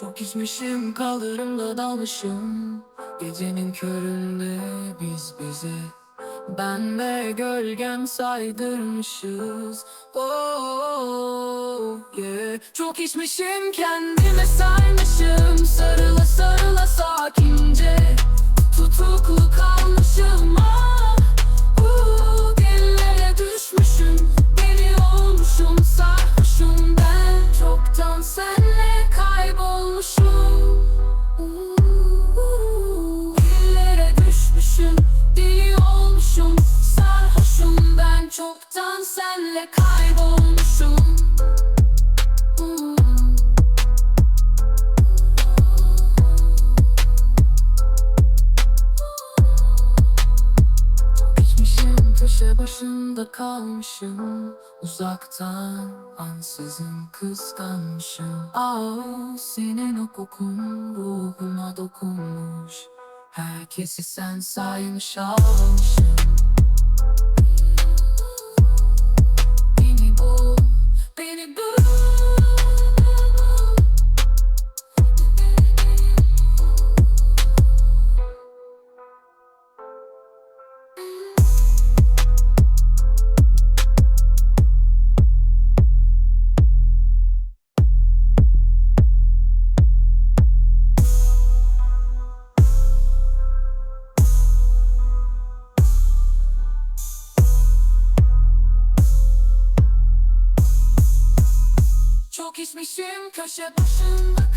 Çok içmişim kaldırımda dalmışım. Gecenin köründe biz bize. Ben ve gölgem saydırmışız. Oh yeah. Çok içmişim kendime saymışım Çoktan senle kaybolmuşum. Başında kalmışım. Uzaktan ansızın kıskanmışım. Ah senin o kokun ruhuma dokunmuş. Herkesi sen saymış almışım Çok içmişim köşe başında